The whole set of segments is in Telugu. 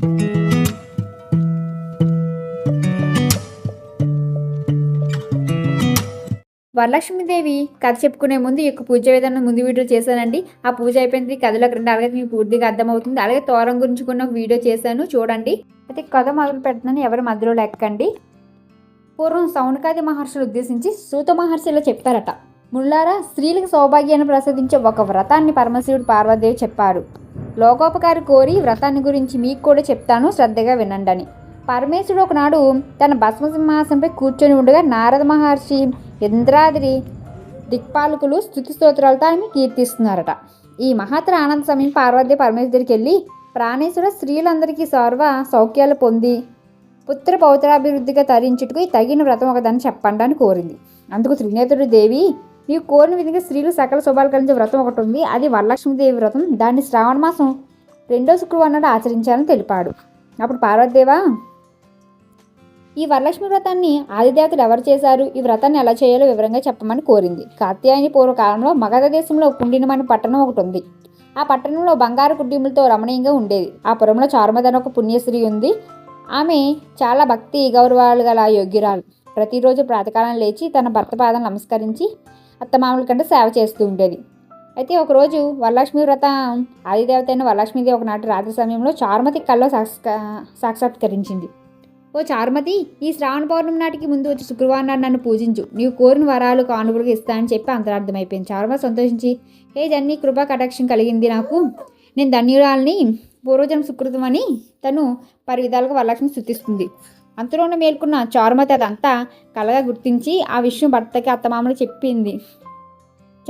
వరలక్ష్మీదేవి కథ చెప్పుకునే ముందు ఈ యొక్క పూజ విధానం ముందు వీడియో చేశానండి. ఆ పూజ అయిపోయింది. కథలోకి రెండు అలాగే మీకు పూర్తిగా అర్థమవుతుంది. అలాగే తోరం గురించి కూడా ఒక వీడియో చేశాను. చూడండి. అయితే కథ మొదలు పెడుతున్నాను ఎవరి మధ్యలో లెక్కండి. పూర్వం సౌనకాది మహర్షులు ఉద్దేశించి సూత మహర్షి ఇలా చెప్పారట ముళ్ళారా స్త్రీలకు సౌభాగ్యాన్ని ప్రసాదించే ఒక వ్రతాన్ని పరమశివుడు పార్వదేవి చెప్పారు. లోకోపకారి కోరి వ్రతాన్ని గురించి మీకు కూడా చెప్తాను. శ్రద్ధగా వినండి అని పరమేశ్వరుడు ఒకనాడు తన భస్మ సింహాసనంపై కూర్చొని ఉండగా నారద మహర్షి ఇంద్రాద్రి దిక్పాలకులు స్థుతి స్తోత్రాలతో ఆయన కీర్తిస్తున్నారట. ఈ మహాత్ర ఆనంద సమయం పార్వతి పరమేశ్వరికి వెళ్ళి ప్రాణేశ్వర స్త్రీలందరికీ సర్వ సౌఖ్యాలు పొంది పుత్ర పౌత్రాభివృద్ధిగా తరించుటకు తగిన వ్రతం ఒకదాన్ని చెప్పండి అని కోరింది. అందుకు త్రినేత్రుడు దేవి ఈ కోరిన విధంగా స్త్రీలు సకల శుభాలు కలిగించే వ్రతం ఒకటి ఉంది. అది వరలక్ష్మీదేవి వ్రతం. దాన్ని శ్రావణ మాసం రెండో శుక్రవారం నాడు ఆచరించాలని తెలిపాడు. అప్పుడు పార్వతీదేవా ఈ వరలక్ష్మి వ్రతాన్ని ఆదిదేవతలు ఎవరు చేశారు? ఈ వ్రతాన్ని ఎలా చేయాలో వివరంగా చెప్పమని కోరింది. కాత్యాయని పూర్వకాలంలో మగధ దేశంలో కుండినమని పట్టణం ఒకటి ఉంది. ఆ పట్టణంలో బంగారు కుడ్డీములతో రమణీయంగా ఉండేది. ఆ పురంలో చారుమదన ఒక పుణ్యశ్రీ ఉంది. ఆమె చాలా భక్తి గౌరవాలు గల యోగ్యురాలు. ప్రతిరోజు ప్రాతకాలం లేచి తన భర్త పాదం నమస్కరించి అత్తమామల కంటే సేవ చేస్తూ ఉండేది. అయితే ఒకరోజు వరలక్ష్మి వ్రతం ఆదిదేవత అయిన వరలక్ష్మీదేవి ఒకనాటి రాత్రి సమయంలో చారుమతి కల్లో సాక్షా సాక్షాత్కరించింది. ఓ చారుమతి ఈ శ్రావణ పౌర్ణమి నాటికి ముందు వచ్చి శుక్రవారం నాడు నన్ను పూజించు. నీవు కోరిన వరాలు కానుకలుగా ఇస్తానని చెప్పి అంతరార్థమైపోయింది చారుమతి సంతోషించి హే జన్ని కృపా కటాక్షం కలిగింది నాకు. నేను ధన్యురాల్ని పూర్వజన్మ సుకృతం అని తను పలు విధాలుగా వరలక్ష్మి శుతిస్తుంది అంతలోనే మేల్కొన్న చారుమతి అదంతా కలగా గుర్తించి ఆ విషయం భర్తకి అత్తమామలు చెప్పింది.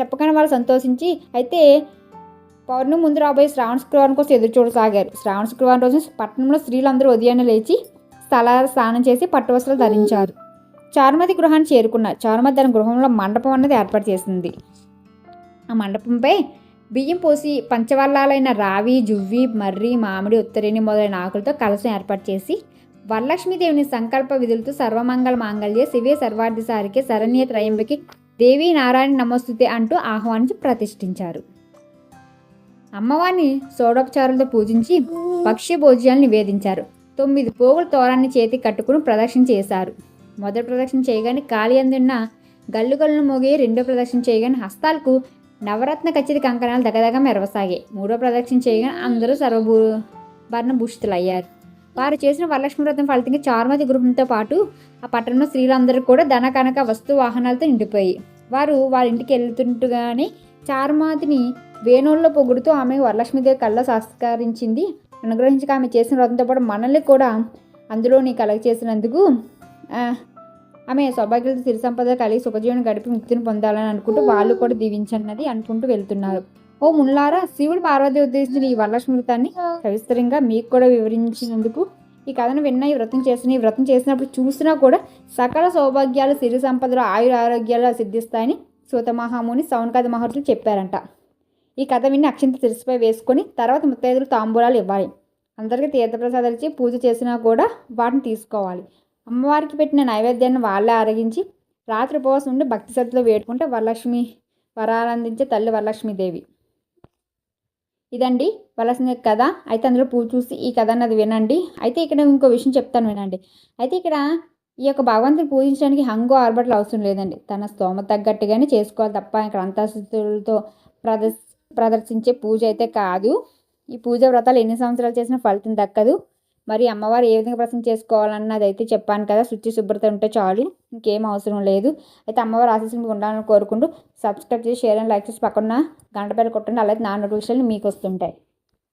చెప్పగానే వాళ్ళు సంతోషించి అయితే పౌర్ణమి ముందు రాబోయే శ్రావణ శుక్రవారం కోసం ఎదురు చూడసాగారు. శ్రావణ శుక్రవారం రోజు పట్టణంలో స్త్రీలందరూ ఉదయాన్నే లేచి స్థలాల స్నానం చేసి పట్టు వస్త్రాలు ధరించారు. చారుమతి గృహాన్ని చేరుకున్నారు చారుమతి తన గృహంలో మండపం అన్నది ఏర్పాటు చేసింది. ఆ మండపంపై బియ్యం పోసి పంచవల్లాలైన రావి జువ్వి మర్రి మామిడి ఉత్తరేణి మొదలైన ఆకులతో కలసం ఏర్పాటు చేసి వరలక్ష్మీదేవిని సంకల్ప విధులతో సర్వమంగళ మాంగళ్య శివే సర్వార్థిసారికే శరణ్య త్రయంబకి దేవి నారాయణ నమస్తుతే అంటూ ఆహ్వానించి ప్రతిష్ఠించారు. అమ్మవారిని షోడోపచారులతో పూజించి పక్షి భోజ్యాలు నివేదించారు. తొమ్మిది పోగుల తోరాన్ని చేతి కట్టుకుని ప్రదక్షిణ చేశారు. మొదటి ప్రదక్షిణ చేయగానే కాలి అందున్న గల్లు గల్లు మోగి రెండో ప్రదక్షిణ చేయగానే హస్తాలకు నవరత్న ఖచ్చిత కంకణాలు దగదగ మెరవసాగాయి. మూడో ప్రదక్షిణ చేయగానే అందరూ సర్వభూ భరణ భూషితులయ్యారు. వారు చేసిన వరలక్ష్మి వ్రతం ఫలితంగా చారుమతి గృహంతో పాటు ఆ పట్టణంలో స్త్రీలందరూ కూడా ధన కనక వస్తు వాహనాలతో నిండిపోయి వారు వారి ఇంటికి వెళ్తుండగానే చారుమాతిని వేణుల్లో పొగుడుతూ ఆమె వరలక్ష్మీదేవి కళ్ళ సంస్కరించింది. అనుగ్రహించక ఆమె చేసిన వ్రతంతో పాటు మనల్ని కూడా అందులోని కలగ చేసినందుకు ఆమె సౌభాగ్యులతో సిరి సంపద కలిగి సుఖజీవనం గడిపి ముక్తిని పొందాలని అనుకుంటూ వాళ్ళు కూడా దీవించన్నది అనుకుంటూ వెళ్తున్నారు. ఓ ముల్లారా శివుడు పార్వతి ఉద్దేశించిన ఈ వరలక్ష్మి వ్రతాన్ని సవిస్తరంగా మీకు కూడా వివరించినందుకు ఈ కథను విన్నా ఈ వ్రతం చేసిన ఈ వ్రతం చేసినప్పుడు చూసినా కూడా సకల సౌభాగ్యాలు సిరి సంపదలు ఆయుర ఆరోగ్యాలు సిద్ధిస్తాయని సూతమహాముని సౌనకాది మహర్షులు చెప్పారంట. ఈ కథ విని అక్షింత శిరస్సుపై వేసుకొని తర్వాత ముత్తైదులు తాంబూలాలు ఇవ్వాలి. అందరికీ తీర్థప్రసాదాలు ఇచ్చి పూజ చేసినా కూడా వాటిని తీసుకోవాలి. అమ్మవారికి పెట్టిన నైవేద్యాన్ని వాళ్ళే ఆరగించి రాత్రి ఉపవాసం ఉండి భక్తి శ్రద్ధతో వేడుకుంటే వరలక్ష్మి వరాలందించే తల్లి వరలక్ష్మీదేవి. ఇదండి వలసిన కథ. అయితే అందులో పూజ చూసి ఈ కథ అన్నది వినండి. అయితే ఇక్కడ ఇంకో విషయం చెప్తాను వినండి. అయితే ఇక్కడ ఈ యొక్క భగవంతుని పూజించడానికి హంగు ఆర్బట్లు అవసరం లేదండి. తన స్తోమ తగ్గట్టుగానే చేసుకోవాలి తప్ప ఇక్కడ అంతస్తులతో ప్రదర్శ ప్రదర్శించే పూజ అయితే కాదు. ఈ పూజ వ్రతాలు ఎన్ని సంవత్సరాలు చేసినా ఫలితం దక్కదు. మరి అమ్మవారు ఏ విధంగా ప్రసన్న చేసుకోవాలన్నది అయితే చెప్పాను కదా. శుచి శుభ్రత ఉంటే చాలు ఇంకేం అవసరం లేదు. అయితే అమ్మవారు ఆశీస్సులు మీకు ఉండాలని కోరుకుంటూ సబ్స్క్రైబ్ చేసి షేర్ అండ్ లైక్ చేసి పక్కన గంట పేరు కొట్టండి. అలాగే నా నోటిఫికేషన్లు మీకు వస్తుంటాయి.